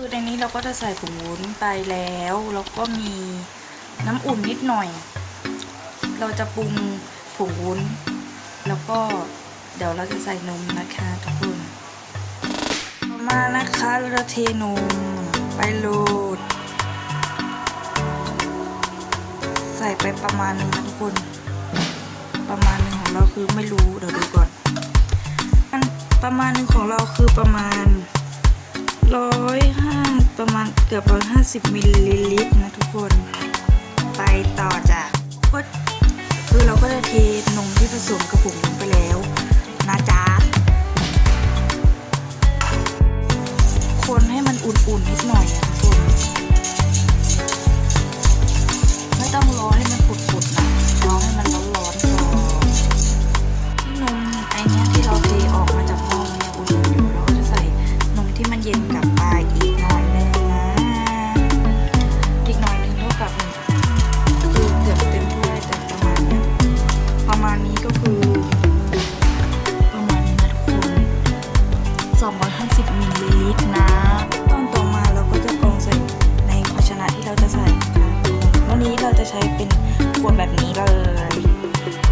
คือในนี้เราก็จะใส่ผงวุ้นไปแล้วแล้วก็มีน้ำอุ่นนิดหน่อย เราจะปรุงผงวุ้น แล้วก็เดี๋ยวเราจะใส่นมนะคะทุกคนต่อมานะคะเราเทนมไปโหลด ใส่ไปประมาณหนึงนะทุกคน ประมาณหนึงของเราคือไม่รู้เดี๋ยวดูก่อน ประมาณหนึงของเราคือประมาณร้อย เกือบร้อยห้าสิบมิลลิลิตรนะทุกคน ไปต่อจ้ะก็คือเราก็จะเทนมที่ผสมกระปุกลงไปแล้วนะจ๊ะ ลลิตรนะตอนต่อมาเราก็จะกรองใส่ในภาชนะที่เราจะใส่ค่ะวันนี้เราจะใช้เป็นขวดแบบนี้เลย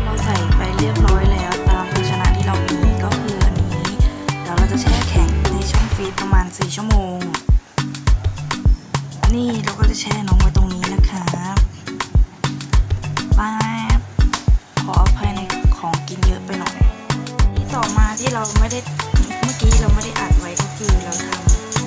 เราใส่ไปเรียบร้อยแล้วตามภาชนะที่เรามีก็คืออันนี้เดี๋ยวเราจะแช่แข็งในช่องฟรีซประมาณ 4 ชั่วโมง นี่เราก็จะแช่น้องไว้ตรงนี้นะคะป๊าขออภัยในของกินเยอะไปหน่อยที่ต่อมาที่เราไม่ได้ เมื่อกี้เราไม่ได้อัดไว้ก็คือเราทำ